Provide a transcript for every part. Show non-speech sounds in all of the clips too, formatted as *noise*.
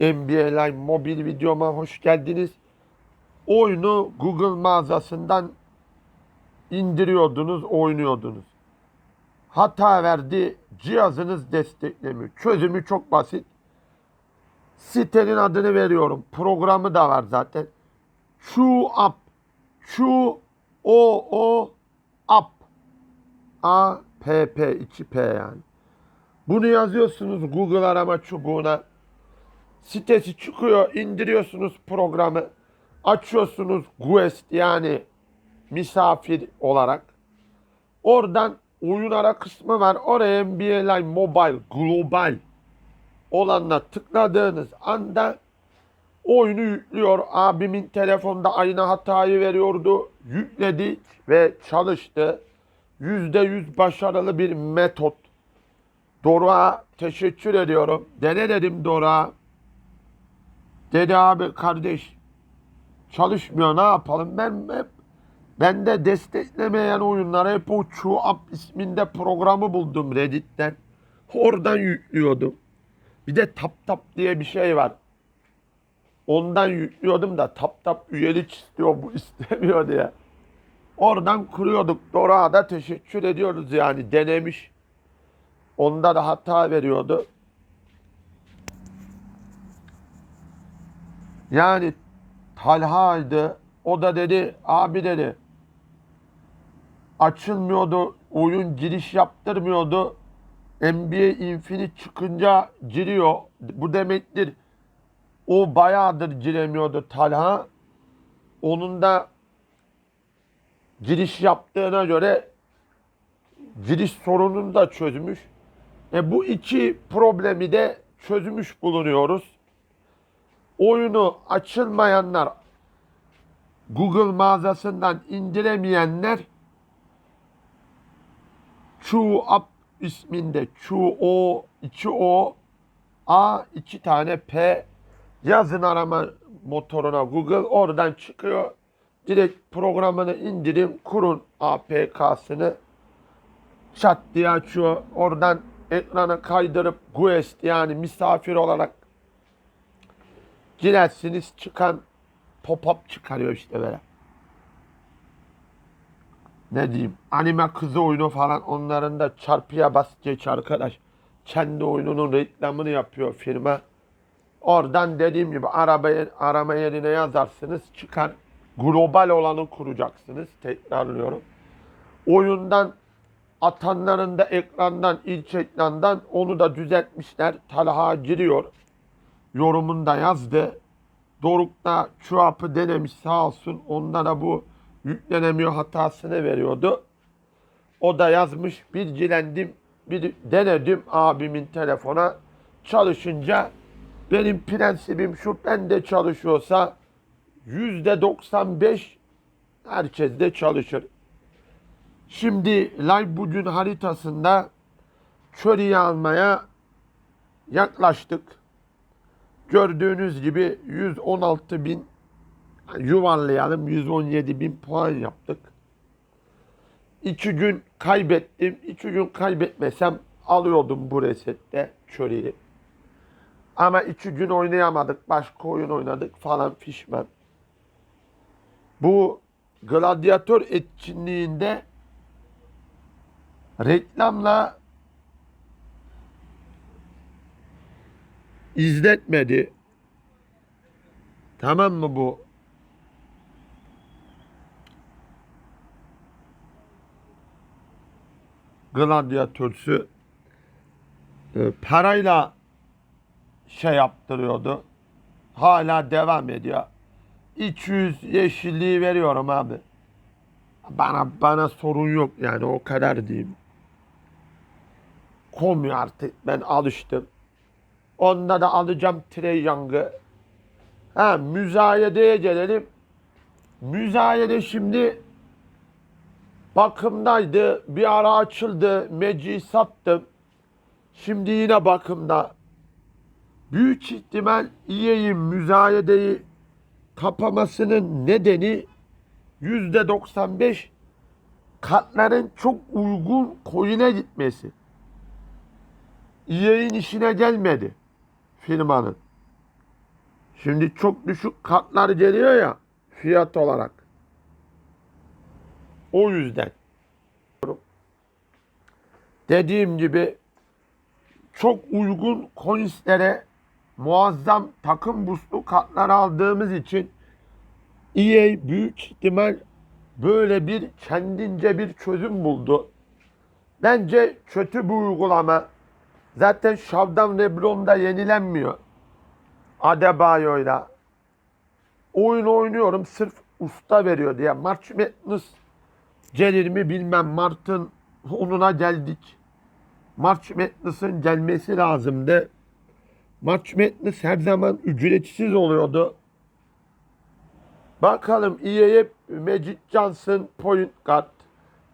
NBA Live mobil videoma hoş geldiniz. Oyunu Google mağazasından indiriyordunuz, oynuyordunuz. Hata verdi, cihazınız desteklemiyor. Çözümü çok basit. Sitenin adını veriyorum. Programı da var zaten. Chu App. Chu O O App. A P P 2 P yani. Bunu yazıyorsunuz Google arama çubuğuna. Sitesi çıkıyor, indiriyorsunuz programı. Açıyorsunuz Guest yani misafir olarak. Oradan oyun ara kısmı var. Oraya NBA Live Mobile Global olanla tıkladığınız anda oyunu yüklüyor. Abimin telefonda aynı hatayı veriyordu. Yükledik ve çalıştı. %100 başarılı bir metot. Doruk'a teşekkür ediyorum. Dene dedim Doruk'a. Dedi abi kardeş çalışmıyor ne yapalım ben hep ben de desteklemeyen oyunları hep o Up isminde programı buldum Reddit'ten. Oradan yüklüyordum. Bir de Tap Tap diye bir şey var. Ondan yüklüyordum da Tap Tap üyelik istiyor bu *laughs* istemiyor diye. Oradan kuruyorduk. Dora'ya da teşekkür ediyoruz yani denemiş. Onda da hata veriyordu. Yani Talha'ydı. O da dedi abi dedi açılmıyordu. Oyun giriş yaptırmıyordu. NBA Infinite çıkınca giriyor. Bu demektir. O bayağıdır giremiyordu Talha. Onun da giriş yaptığına göre giriş sorununu da çözmüş. E bu iki problemi de çözmüş bulunuyoruz. Oyunu açılmayanlar, Google mağazasından indiremeyenler Chu Up isminde Chu O 2 O A 2 tane P yazın arama motoruna Google oradan çıkıyor. Direkt programını indirin, kurun APK'sını çat diye açıyor. Oradan ekrana kaydırıp guest yani misafir olarak girersiniz çıkan pop-up çıkarıyor işte böyle. Ne diyeyim anime kızı oyunu falan onların da çarpıya bas geç arkadaş. Kendi oyununun reklamını yapıyor firma. Oradan dediğim gibi arabaya, arama yerine yazarsınız çıkar. Global olanı kuracaksınız. Tekrarlıyorum. Oyundan atanların da ekrandan, ilk ekrandan onu da düzeltmişler. Talha giriyor. Yorumunu da yazdı. Doruk da şu apı denemiş sağ olsun. Onda da bu yüklenemiyor hatasını veriyordu. O da yazmış bilgilendim, bir denedim abimin telefona. Çalışınca benim prensibim şu bende çalışıyorsa yüzde 95 herkes de çalışır. Şimdi live bugün haritasında Çöri'yi almaya yaklaştık. Gördüğünüz gibi 116 bin yuvarlayalım 117 bin puan yaptık. İki gün kaybettim. İki gün kaybetmesem alıyordum bu resette Çöri'yi. Ama iki gün oynayamadık. Başka oyun oynadık falan fişmen. Bu gladyatör etkinliğinde reklamla izletmedi. Tamam mı bu? Gladyatörsü e, parayla şey yaptırıyordu. Hala devam ediyor. 200 yeşilliği veriyorum abi. Bana bana sorun yok yani o kadar diyeyim. Komuyor artık ben alıştım. Onda da alacağım Trey Young'ı. Ha müzayedeye gelelim. Müzayede şimdi bakımdaydı. Bir ara açıldı. Meci'yi sattım. Şimdi yine bakımda. Büyük ihtimal EA'in müzayedeyi kapamasının nedeni yüzde 95 katların çok uygun coin'e gitmesi. EA'in işine gelmedi firmanın. Şimdi çok düşük kartlar geliyor ya fiyat olarak. O yüzden. Dediğim gibi çok uygun coinslere muazzam takım buslu kartlar aldığımız için EA büyük ihtimal böyle bir kendince bir çözüm buldu. Bence kötü bir uygulama. Zaten Şavdan Lebron'da yenilenmiyor. Adebayo'yla. Oyun oynuyorum sırf usta veriyor diye. March Madness gelir mi bilmem. Mart'ın onuna geldik. March Madness'ın gelmesi lazımdı. March Madness her zaman ücretsiz oluyordu. Bakalım EA'ye Magic Johnson point guard,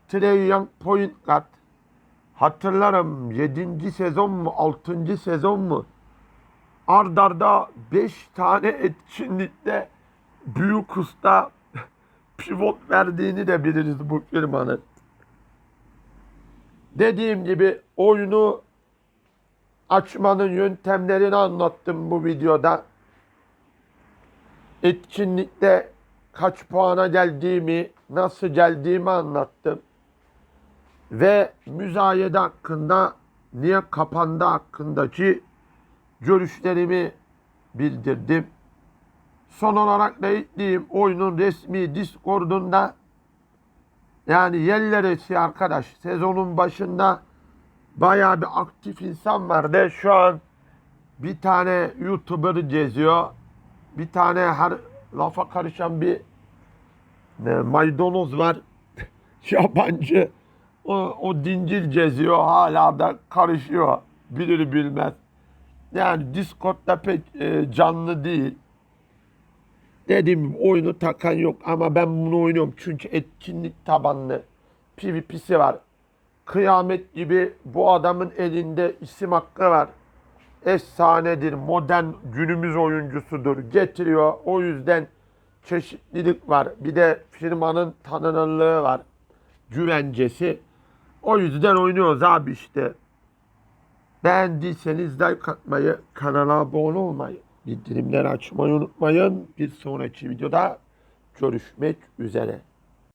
Trey Young point guard. Hatırlarım 7. sezon mu 6. sezon mu? Ardarda 5 tane etkinlikte büyük usta *laughs* pivot verdiğini de biliriz bu firmanın. Dediğim gibi oyunu açmanın yöntemlerini anlattım bu videoda. Etkinlikte kaç puana geldiğimi, nasıl geldiğimi anlattım. Ve müzayede hakkında, niye kapandı hakkındaki görüşlerimi bildirdim. Son olarak da ekleyeyim oyunun resmi Discord'unda yani yerleresi arkadaş sezonun başında bayağı bir aktif insan vardı. Şu an bir tane YouTuber geziyor. Bir tane her lafa karışan bir e, maydanoz var. *laughs* Yabancı. O, o dincil geziyor. Hala da karışıyor. Bilir bilmez. Yani Discord'da pek e, canlı değil. Dediğim oyunu takan yok ama ben bunu oynuyorum çünkü etkinlik tabanlı PvP'si var. Kıyamet gibi bu adamın elinde isim hakkı var. Efsanedir, modern günümüz oyuncusudur. Getiriyor. O yüzden çeşitlilik var. Bir de firmanın tanınırlığı var. Güvencesi. O yüzden oynuyoruz abi işte. Beğendiyseniz like atmayı, kanala abone olmayı, bildirimleri açmayı unutmayın. Bir sonraki videoda görüşmek üzere.